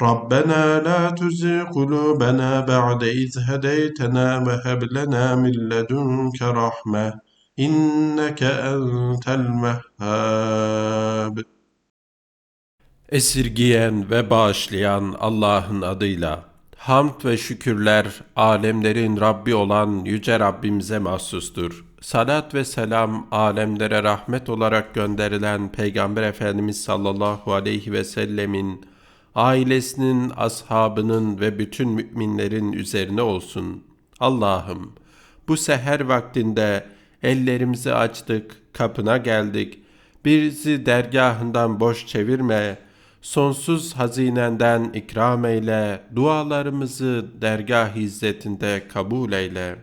ربنا لا تزغ قلوبنا بعد إذ هديتنا وهب لنا من لدنك رحمة إنك أنت الوهاب Esirgiyen ve bağışlayan Allah'ın adıyla hamd ve şükürler alemlerin Rabbi olan yüce Rabbimize mahsustur. Salat ve selam alemlere rahmet olarak gönderilen Peygamber Efendimiz sallallahu aleyhi ve sellemin ailesinin, ashabının ve bütün müminlerin üzerine olsun. Allah'ım bu seher vaktinde ellerimizi açtık, kapına geldik. Bizi dergahından boş çevirme, sonsuz hazinenden ikram eyle, dualarımızı dergah izzetinde kabul eyle.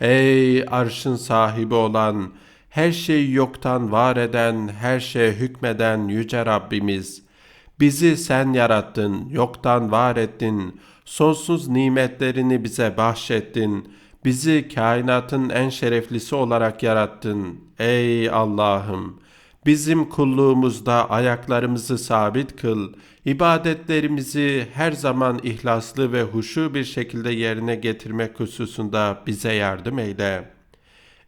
Ey arşın sahibi olan, her şeyi yoktan var eden, her şeye hükmeden yüce Rabbimiz, bizi sen yarattın, yoktan var ettin, sonsuz nimetlerini bize bahşettin, bizi kainatın en şereflisi olarak yarattın. Ey Allah'ım! Bizim kulluğumuzda ayaklarımızı sabit kıl, ibadetlerimizi her zaman ihlaslı ve huşu bir şekilde yerine getirmek hususunda bize yardım eyle.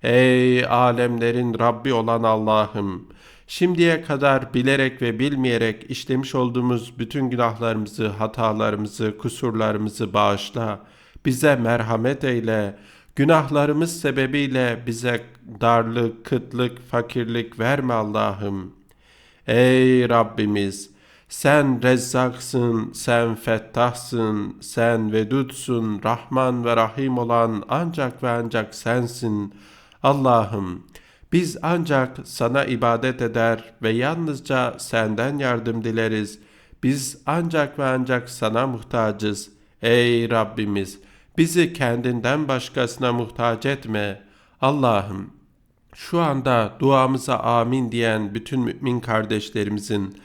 Ey alemlerin Rabbi olan Allah'ım! Şimdiye kadar bilerek ve bilmeyerek işlemiş olduğumuz bütün günahlarımızı, hatalarımızı, kusurlarımızı bağışla. Bize merhamet eyle. Günahlarımız sebebiyle bize darlık, kıtlık, fakirlik verme Allah'ım. Ey Rabbimiz! Sen rezzaksın, sen fettahsın, sen vedudsun, Rahman ve Rahim olan ancak ve ancak sensin. Allah'ım biz ancak sana ibadet eder ve yalnızca senden yardım dileriz. Biz ancak ve ancak sana muhtacız. Ey Rabbimiz bizi kendinden başkasına muhtaç etme. Allah'ım şu anda duamıza amin diyen bütün mümin kardeşlerimizin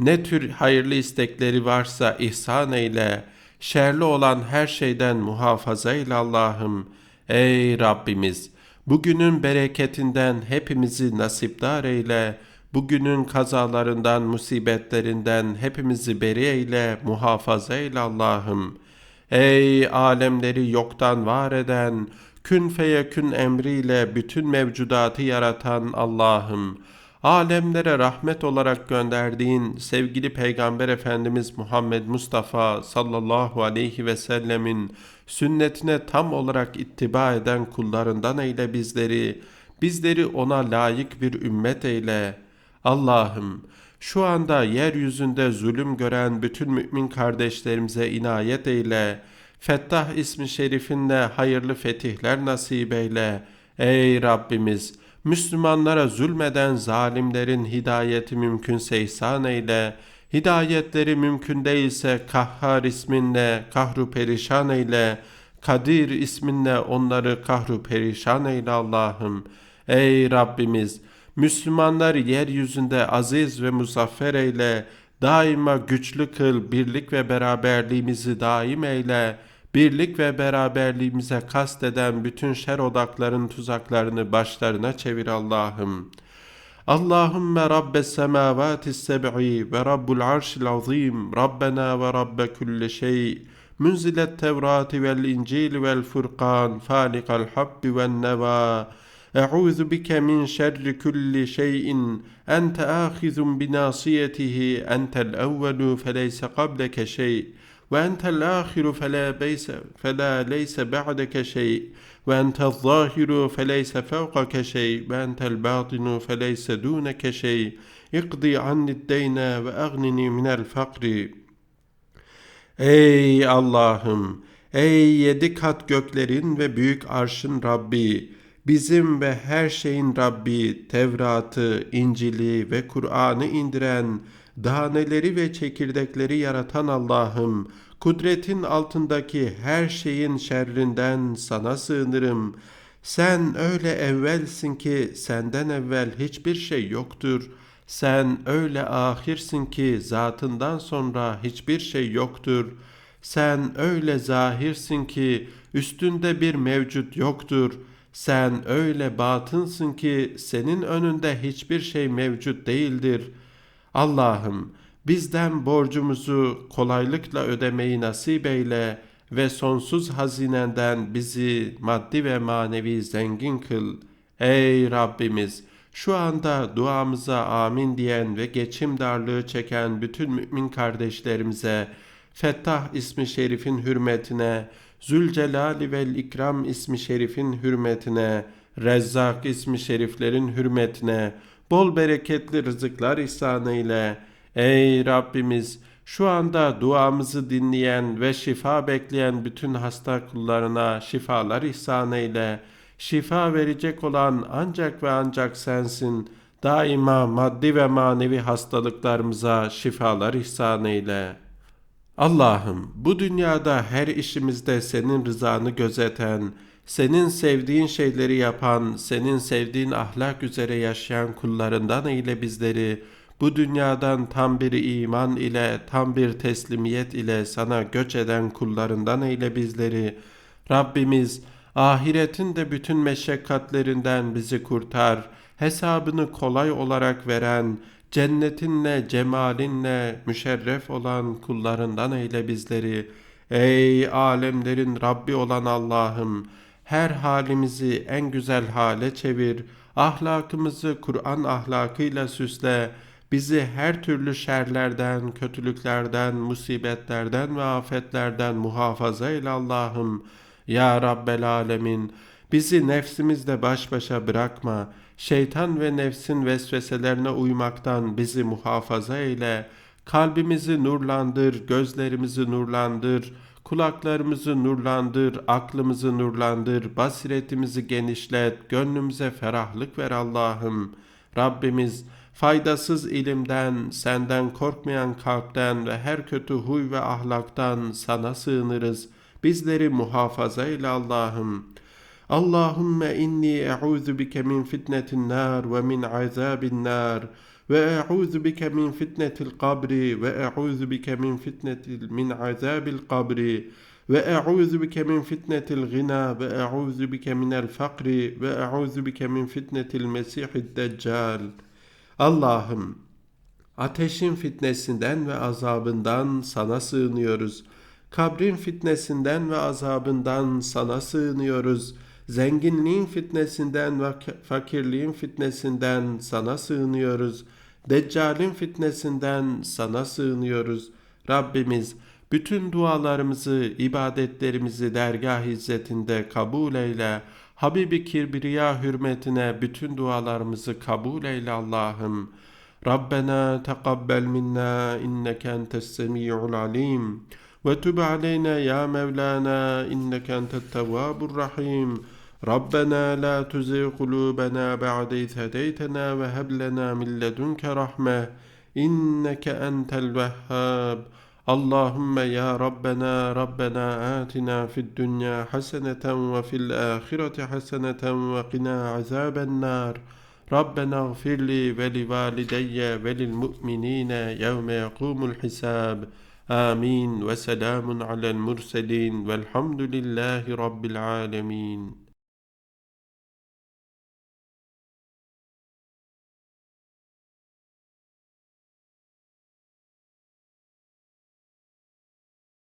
ne tür hayırlı istekleri varsa ihsan eyle. Şerli olan her şeyden muhafaza eyle Allah'ım. Ey Rabbimiz! Bugünün bereketinden hepimizi nasipdar eyle. Bugünün kazalarından, musibetlerinden hepimizi beri eyle, muhafaza eyle Allah'ım. Ey alemleri yoktan var eden, kün feyekün emriyle bütün mevcudatı yaratan Allah'ım. Alemlere rahmet olarak gönderdiğin sevgili Peygamber Efendimiz Muhammed Mustafa sallallahu aleyhi ve sellemin sünnetine tam olarak ittiba eden kullarından eyle bizleri. Bizleri ona layık bir ümmet eyle. Allah'ım şu anda yeryüzünde zulüm gören bütün mümin kardeşlerimize inayet eyle. Fettah ismi şerifinle hayırlı fetihler nasip eyle. Ey Rabbimiz! Müslümanlara zulmeden zalimlerin hidayeti mümkünse ihsan eyle. Hidayetleri mümkün değilse Kahhar isminle kahru perişan eyle. Kadir isminle onları kahru perişan eyle Allah'ım. Ey Rabbimiz! Müslümanlar yeryüzünde aziz ve muzaffer eyle. Daima güçlü kıl, birlik ve beraberliğimizi daim eyle Birlik ve beraberliğimize kasteden bütün şer odakların tuzaklarını başlarına çevir Allah'ım. Allahümme Rabbes semavatis seb'i ve Rabbul arşil azim, Rabbena ve Rabbe kulli şey, Münzilet Tevrati vel İncil vel Furkan, Falikal habbi vel neva, أعوذ بك من شر كل شيء أنت آخذ بناصيته أنت الأول فليس قبلك شيء ve entel ahiru fela beyse fela leyse ba'deke şey ve entel zahiru feleyse fevkake şey ve entel batinu feleyse duneke şey ikdi annid deyne Ey Allah'ım! Ey yedi kat göklerin ve büyük arşın Rabbi! Bizim ve her şeyin Rabbi, Tevrat'ı, İncil'i ve Kur'an'ı indiren daneleri ve çekirdekleri yaratan Allah'ım, kudretin altındaki her şeyin şerrinden sana sığınırım. Sen öyle evvelsin ki senden evvel hiçbir şey yoktur. Sen öyle ahirsin ki zatından sonra hiçbir şey yoktur. Sen öyle zahirsin ki üstünde bir mevcut yoktur. Sen öyle batınsın ki senin önünde hiçbir şey mevcut değildir. Allah'ım bizden borcumuzu kolaylıkla ödemeyi nasip eyle ve sonsuz hazinenden bizi maddi ve manevi zengin kıl. Ey Rabbimiz! Şu anda duamıza amin diyen ve geçim darlığı çeken bütün mümin kardeşlerimize Fettah ismi şerifin hürmetine, Zülcelali vel İkram ismi şerifin hürmetine, Rezzak ismi şeriflerin hürmetine, bol bereketli rızıklar ihsanı ile, Ey Rabbimiz! Şu anda duamızı dinleyen ve şifa bekleyen bütün hasta kullarına şifalar ihsan eyle. Şifa verecek olan ancak ve ancak sensin. Daima maddi ve manevi hastalıklarımıza şifalar ihsan eyle. Allah'ım bu dünyada her işimizde senin rızanı gözeten, senin sevdiğin şeyleri yapan, senin sevdiğin ahlak üzere yaşayan kullarından eyle bizleri. Bu dünyadan tam bir iman ile, tam bir teslimiyet ile sana göç eden kullarından eyle bizleri. Rabbimiz ahiretin de bütün meşakkatlerinden bizi kurtar. Hesabını kolay olarak veren, cennetinle, cemalinle müşerref olan kullarından eyle bizleri. Ey alemlerin Rabbi olan Allah'ım, her halimizi en güzel hale çevir, ahlakımızı Kur'an ahlakıyla süsle, bizi her türlü şerlerden, kötülüklerden, musibetlerden ve afetlerden muhafaza eyle Allah'ım. Ya Rabbel Alemin, bizi nefsimizle baş başa bırakma, şeytan ve nefsin vesveselerine uymaktan bizi muhafaza eyle, kalbimizi nurlandır, gözlerimizi nurlandır, kulaklarımızı nurlandır, aklımızı nurlandır, basiretimizi genişlet, gönlümüze ferahlık ver Allah'ım. Rabbimiz, faydasız ilimden, senden korkmayan kalpten ve her kötü huy ve ahlaktan sana sığınırız. Bizleri muhafaza eyle Allah'ım. Allahümme inni e'udhu bike min fitnetin nar ve min azabin nar ve e'udhu bike min fitnetil kabri ve e'udhu bike min fitnetil min azabil kabri ve e'udhu bike min fitnetil gina ve e'udhu bike minel fakri ve e'udhu bike min fitnetil mesihid deccal. Allah'ım ateşin fitnesinden ve azabından sana sığınıyoruz. Kabrin fitnesinden ve azabından sana sığınıyoruz. Zenginliğin fitnesinden ve fakirliğin fitnesinden sana sığınıyoruz. Deccal'in fitnesinden sana sığınıyoruz. Rabbimiz bütün dualarımızı, ibadetlerimizi dergah izzetinde kabul eyle. Habibi Kibriya hürmetine bütün dualarımızı kabul eyle Allah'ım. Rabbena teqabbel minna inneke entes semi'ul alim. Ve tub aleyna ya Mevlana inneke entet tevvabur rahim. ربنا لا تزغ قلوبنا بعد إذ هديتنا وهب لنا من لدنك رحمة إنك أنت الوهاب. اللهم يا ربنا ربنا آتنا في الدنيا حسنة وفي الآخرة حسنة وقنا عذاب النار. ربنا اغفر لي ولوالدي وللمؤمنين يوم يقوم الحساب. آمين. وسلام على المرسلين. والحمد لله رب العالمين.